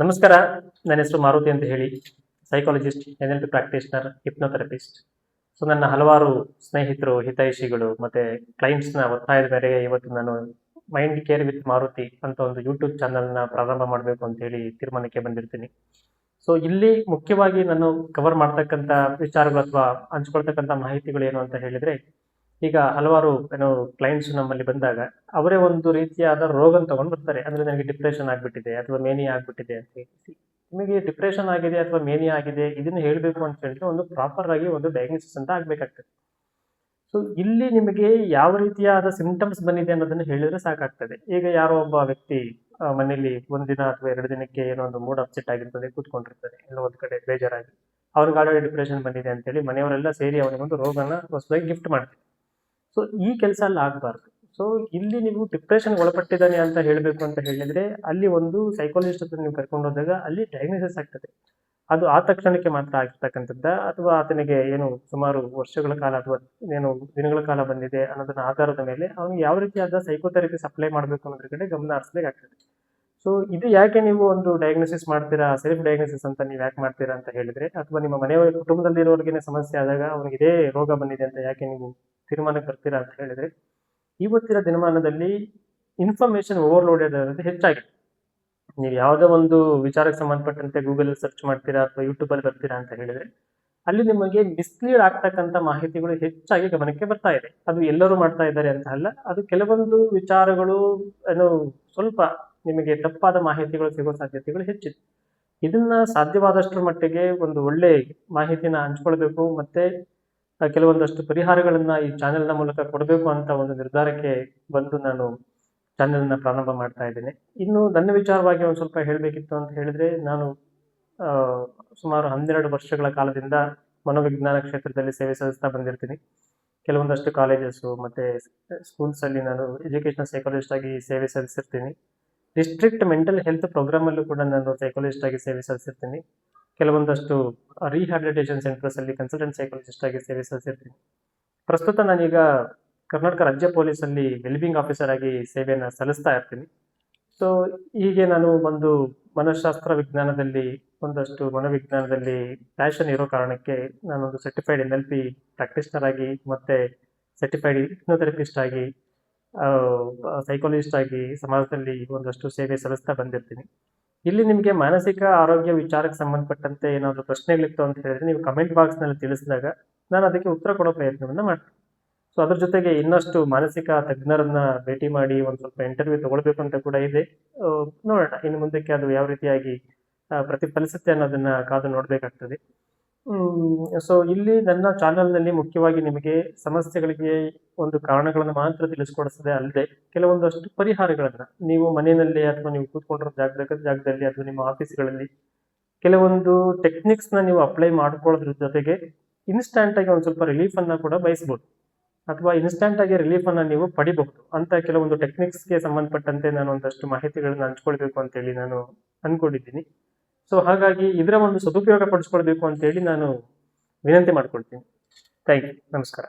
ನಮಸ್ಕಾರ. ನನ್ನ ಹೆಸರು ಮಾರುತಿ ಅಂತ ಹೇಳಿ psychologist N L P practitioner hypnotherapist so ನನ್ನ ಹಲವಾರು ಸ್ನೇಹಿತರು, ಹಿತೈಷಿಗಳು ಮತ್ತೆ ಕ್ಲೈಂಟ್ಸ್ನ ಒತ್ತಾಯದ ಮೇರೆಗೆ ಇವತ್ತು ನಾನು ಮೈಂಡ್ ಕೇರ್ ವಿತ್ ಮಾರುತಿ ಅಂತ ಒಂದು ಯೂಟ್ಯೂಬ್ ಚಾನಲ್ನ ಪ್ರಾರಂಭ ಮಾಡಬೇಕು ಅಂತ ಹೇಳಿ ತೀರ್ಮಾನಕ್ಕೆ ಬಂದಿರ್ತೀನಿ. ಸೊ ಇಲ್ಲಿ ಮುಖ್ಯವಾಗಿ ನಾನು ಕವರ್ ಮಾಡ್ತಕ್ಕಂಥ ವಿಚಾರಗಳು ಅಥವಾ ಹಂಚ್ಕೊಳ್ತಕ್ಕಂಥ ಮಾಹಿತಿಗಳು ಏನು ಅಂತ ಹೇಳಿದ್ರೆ ಈಗ ಹಲವಾರು ಏನೋ ಕ್ಲೈಂಟ್ಸ್ ನಮ್ಮಲ್ಲಿ ಬಂದಾಗ ಅವರೇ ಒಂದು ರೀತಿಯಾದ ರೋಗ ತಗೊಂಡು ಬರ್ತಾರೆ. ಅಂದ್ರೆ ನನಗೆ ಡಿಪ್ರೆಷನ್ ಆಗ್ಬಿಟ್ಟಿದೆ ಅಥವಾ ಮೇನಿ ಆಗ್ಬಿಟ್ಟಿದೆ ಅಂತ ಹೇಳಿ. ನಿಮಗೆ ಡಿಪ್ರೆಷನ್ ಆಗಿದೆ ಅಥವಾ ಮೇನಿ ಆಗಿದೆ ಇದನ್ನ ಹೇಳಬೇಕು ಅಂತ ಹೇಳಿದ್ರೆ ಒಂದು ಪ್ರಾಪರ್ ಆಗಿ ಒಂದು ಡಯಾಗ್ನೋಸಿಸ್ ಅಂತ ಆಗ್ಬೇಕಾಗ್ತದೆ. ಸೊ ಇಲ್ಲಿ ನಿಮಗೆ ಯಾವ ರೀತಿಯಾದ ಸಿಂಟಮ್ಸ್ ಬಂದಿದೆ ಅನ್ನೋದನ್ನ ಹೇಳಿದ್ರೆ ಸಾಕಾಗ್ತದೆ. ಈಗ ಯಾರೋ ಒಬ್ಬ ವ್ಯಕ್ತಿ ಮನೆಯಲ್ಲಿ ಒಂದಿನ ಅಥವಾ ಎರಡು ದಿನಕ್ಕೆ ಏನೋ ಒಂದು ಮೂಡ್ ಅಪ್ಸೆಟ್ ಆಗಿರ್ತದೆ ಕೂತ್ಕೊಂಡಿರ್ತಾರೆ ಎಲ್ಲ ಒಂದು ಕಡೆ ಬೇಜಾರಾಗಿ. ಅವ್ರಿಗೆ ಆಲ್ರೆಡಿ ಡಿಪ್ರೆಷನ್ ಬಂದಿದೆ ಅಂತೇಳಿ ಮನೆಯವರೆಲ್ಲ ಸೇರಿ ಅವನಿಗೊಂದು ರೋಗನ ಹೊಸದಾಗಿ ಗಿಫ್ಟ್ ಮಾಡ್ತಾರೆ. ಸೊ ಈ ಕೆಲಸ ಅಲ್ಲಿ ಆಗ್ಬಾರ್ದು. ಸೊ ಇಲ್ಲಿ ನೀವು ಡಿಪ್ರೆಷನ್ ಒಳಪಟ್ಟಿದ್ದಾನೆ ಅಂತ ಹೇಳಬೇಕು ಅಂತ ಹೇಳಿದ್ರೆ, ಅಲ್ಲಿ ಒಂದು ಸೈಕಾಲಜಿಸ್ಟ್ ಹತ್ರ ನೀವು ಕರ್ಕೊಂಡು ಹೋದಾಗ ಅಲ್ಲಿ ಡಯಾಗ್ನೋಸಿಸ್ ಆಗ್ತದೆ. ಅದು ಆ ತಕ್ಷಣಕ್ಕೆ ಮಾತ್ರ ಆಗಿರ್ತಕ್ಕಂಥದ್ದ ಅಥವಾ ಆತನಿಗೆ ಏನು ಸುಮಾರು ವರ್ಷಗಳ ಕಾಲ ಅಥವಾ ಏನು ದಿನಗಳ ಕಾಲ ಬಂದಿದೆ ಅನ್ನೋದನ್ನ ಆಧಾರದ ಮೇಲೆ ಅವನು ಯಾವ ರೀತಿಯಾದ ಸೈಕೋಥೆರಪಿ ಸಪ್ಲೈ ಮಾಡಬೇಕು ಅನ್ನೋದ್ರ ಕಡೆ ಗಮನ ಹರಿಸಬೇಕಾಗ್ತದೆ ಸೊ ಇದು ಯಾಕೆ ನೀವು ಒಂದು ಡಯಾಗ್ನೋಸಿಸ್ ಮಾಡ್ತೀರಾ ಸೆಲ್ಫ್ ಡಯಾಗ್ನೋಸಿಸ್ ಅಂತ ನೀವು ಯಾಕೆ ಮಾಡ್ತೀರಾ ಅಂತ ಹೇಳಿದ್ರೆ, ಅಥವಾ ನಿಮ್ಮ ಮನೆಯವರು ಕುಟುಂಬದಲ್ಲಿ ಇರೋರಿಗೆ ಸಮಸ್ಯೆ ಆದಾಗ ಅವನಿಗೆ ಇದೇ ರೋಗ ಬಂದಿದೆ ಅಂತ ಯಾಕೆ ನೀವು ತೀರ್ಮಾನಕ್ಕೆ ಬರ್ತೀರಾ ಅಂತ ಹೇಳಿದ್ರೆ ಇವತ್ತಿನ ದಿನಮಾನದಲ್ಲಿ ಇನ್ಫಾರ್ಮೇಶನ್ ಓವರ್ಲೋಡೆಡ್ ಅನ್ನೋದು ಹೆಚ್ಚಾಗಿದೆ. ನೀವು ಯಾವುದೋ ಒಂದು ವಿಚಾರಕ್ಕೆ ಸಂಬಂಧಪಟ್ಟಂತೆ ಗೂಗಲ್ ಸರ್ಚ್ ಮಾಡ್ತೀರಾ ಅಥವಾ ಯೂಟ್ಯೂಬ್ ಅಲ್ಲಿ ಬರ್ತೀರಾ ಅಂತ ಹೇಳಿದ್ರೆ, ಅಲ್ಲಿ ನಿಮಗೆ ಮಿಸ್ಲೀಡ್ ಆಗ್ತಕ್ಕಂಥ ಮಾಹಿತಿಗಳು ಹೆಚ್ಚಾಗಿ ಗಮನಕ್ಕೆ ಬರ್ತಾ ಇದೆ. ಅದು ಎಲ್ಲರೂ ಮಾಡ್ತಾ ಇದ್ದಾರೆ ಅಂತ ಅಲ್ಲ, ಅದು ಕೆಲವೊಂದು ವಿಚಾರಗಳು ಏನು ಸ್ವಲ್ಪ ನಿಮಗೆ ತಪ್ಪಾದ ಮಾಹಿತಿಗಳು ಸಿಗೋ ಸಾಧ್ಯತೆಗಳು ಹೆಚ್ಚಿದೆ. ಇದನ್ನ ಸಾಧ್ಯವಾದಷ್ಟರ ಮಟ್ಟಿಗೆ ಒಂದು ಒಳ್ಳೆ ಮಾಹಿತಿನ ಹಂಚ್ಕೊಳ್ಬೇಕು, ಮತ್ತೆ ಕೆಲವೊಂದಷ್ಟು ಪರಿಹಾರಗಳನ್ನ ಈ ಚಾನೆಲ್ನ ಮೂಲಕ ಕೊಡಬೇಕು ಅಂತ ಒಂದು ನಿರ್ಧಾರಕ್ಕೆ ಬಂದು ನಾನು ಚಾನೆಲ್ನ ಪ್ರಾರಂಭ ಮಾಡ್ತಾ ಇದ್ದೇನೆ. ಇನ್ನು ನನ್ನ ವಿಚಾರವಾಗಿ ಒಂದು ಸ್ವಲ್ಪ ಹೇಳಬೇಕಿತ್ತು ಅಂತ ಹೇಳಿದ್ರೆ, ನಾನು ಸುಮಾರು ಹನ್ನೆರಡು ವರ್ಷಗಳ ಕಾಲದಿಂದ ಮನೋವಿಜ್ಞಾನ ಕ್ಷೇತ್ರದಲ್ಲಿ ಸೇವೆ ಸಲ್ಲಿಸ್ತಾ ಬಂದಿರ್ತೀನಿ. ಕೆಲವೊಂದಷ್ಟು ಕಾಲೇಜಸ್ಸು ಮತ್ತೆ ಸ್ಕೂಲ್ಸ್ ಅಲ್ಲಿ ನಾನು ಎಜುಕೇಶನಲ್ ಸೈಕಾಲಜಿಸ್ಟ್ ಆಗಿ ಸೇವೆ ಸಲ್ಲಿಸಿರ್ತೀನಿ. ಡಿಸ್ಟ್ರಿಕ್ಟ್ ಮೆಂಟಲ್ ಹೆಲ್ತ್ ಪ್ರೋಗ್ರಾಮ್ ಅಲ್ಲೂ ಕೂಡ ನಾನು ಸೈಕಾಲಜಿಸ್ಟ್ ಆಗಿ ಸೇವೆ ಸಲ್ಲಿಸಿರ್ತೀನಿ. ಕೆಲವೊಂದಷ್ಟು ರಿಹ್ಯಾಬಿಲಿಟೇಷನ್ ಸೆಂಟರ್ಸ್ ಅಲ್ಲಿ ಕನ್ಸಲ್ಟೆಂಟ್ ಸೈಕಾಲಜಿಸ್ಟ್ ಆಗಿ ಸೇವೆ ಸಲ್ಲಿಸಿರ್ತೀನಿ. ಪ್ರಸ್ತುತ ನಾನೀಗ ಕರ್ನಾಟಕ ರಾಜ್ಯ ಪೊಲೀಸ್ ಅಲ್ಲಿ ವೆಲ್ಬಿಂಗ್ ಆಫೀಸರ್ ಆಗಿ ಸೇವೆಯನ್ನು ಸಲ್ಲಿಸ್ತಾ ಇರ್ತೀನಿ. ಸೊ ಹೀಗೆ ನಾನು ಒಂದು ಮನಃಶಾಸ್ತ್ರ ವಿಜ್ಞಾನದಲ್ಲಿ, ಒಂದಷ್ಟು ಮನೋವಿಜ್ಞಾನದಲ್ಲಿ ಪ್ಯಾಷನ್ ಇರೋ ಕಾರಣಕ್ಕೆ ನಾನೊಂದು certified N L P practitioner ಆಗಿ ಮತ್ತೆ ಸರ್ಟಿಫೈಡ್ ಹಿಪ್ನೋಥೆರಪಿಸ್ಟ್ ಆಗಿ ಸೈಕಾಲಜಿಸ್ಟ್ ಆಗಿ ಸಮಾಜದಲ್ಲಿ ಒಂದಷ್ಟು ಸೇವೆ ಸಲ್ಲಿಸ್ತಾ ಬಂದಿರ್ತೀನಿ. ಇಲ್ಲಿ ನಿಮಗೆ ಮಾನಸಿಕ ಆರೋಗ್ಯ ವಿಚಾರಕ್ಕೆ ಸಂಬಂಧಪಟ್ಟಂತೆ ಏನಾದರೂ ಪ್ರಶ್ನೆಗಳಿತ್ತು ಅಂತ ಹೇಳಿದ್ರೆ ನೀವು ಕಮೆಂಟ್ ಬಾಕ್ಸ್ನಲ್ಲಿ ತಿಳಿಸಿದಾಗ ನಾನು ಅದಕ್ಕೆ ಉತ್ತರ ಕೊಡೋ ಪ್ರಯತ್ನವನ್ನು ಮಾಡ್ತೀನಿ. ಸೊ ಅದ್ರ ಜೊತೆಗೆ ಇನ್ನಷ್ಟು ಮಾನಸಿಕ ತಜ್ಞರನ್ನ ಭೇಟಿ ಮಾಡಿ ಒಂದು ಸ್ವಲ್ಪ ಇಂಟರ್ವ್ಯೂ ತಗೊಳ್ಬೇಕು ಅಂತ ಕೂಡ ಇದೆ. ನೋಡೋಣ ಇನ್ನು ಮುಂದಕ್ಕೆ ಅದು ಯಾವ ರೀತಿಯಾಗಿ ಪ್ರತಿಫಲಿಸುತ್ತೆ ಅನ್ನೋದನ್ನ ಕಾದು ನೋಡ್ಬೇಕಾಗ್ತದೆ. ಸೊ ಇಲ್ಲಿ ನನ್ನ ಚಾನಲ್ನಲ್ಲಿ ಮುಖ್ಯವಾಗಿ ನಿಮಗೆ ಸಮಸ್ಯೆಗಳಿಗೆ ಒಂದು ಕಾರಣಗಳನ್ನು ಮಾತ್ರ ತಿಳಿಸ್ಕೊಡಿಸದೆ ಅಲ್ಲದೆ ಕೆಲವೊಂದಷ್ಟು ಪರಿಹಾರಗಳನ್ನು ನೀವು ಮನೆಯಲ್ಲಿ ಅಥವಾ ನೀವು ಕೂತ್ಕೊಂಡಿರೋ ಜಾಗದ ಜಾಗದಲ್ಲಿ ಅಥವಾ ನಿಮ್ಮ ಆಫೀಸ್ಗಳಲ್ಲಿ ಕೆಲವೊಂದು ಟೆಕ್ನಿಕ್ಸ್ನ ನೀವು ಅಪ್ಲೈ ಮಾಡ್ಕೊಳ್ಳೋದ್ರ ಜೊತೆಗೆ ಇನ್ಸ್ಟಂಟಾಗಿ ಒಂದು ಸ್ವಲ್ಪ ರಿಲೀಫನ್ನು ಕೂಡ ಬಯಸ್ಬೋದು. ಅಥವಾ ಇನ್ಸ್ಟಂಟಾಗಿ ರಿಲೀಫನ್ನು ನೀವು ಪಡಿಬಹುದು. ಅಂತ ಕೆಲವೊಂದು ಟೆಕ್ನಿಕ್ಸ್ಗೆ ಸಂಬಂಧಪಟ್ಟಂತೆ ನಾನು ಒಂದಷ್ಟು ಮಾಹಿತಿಗಳನ್ನು ಹಂಚ್ಕೊಳ್ಬೇಕು ಅಂತೇಳಿ ನಾನು ಅನ್ಕೊಂಡಿದ್ದೀನಿ. ಸೊ ಹಾಗಾಗಿ ಇದರ ಒಂದು ಸದುಪಯೋಗ ಪಡಿಸ್ಕೊಳ್ಬೇಕು ಅಂತ ಹೇಳಿ ನಾನು ವಿನಂತಿ ಮಾಡ್ಕೊಳ್ತೀನಿ. ಥ್ಯಾಂಕ್ ಯು ನಮಸ್ಕಾರ.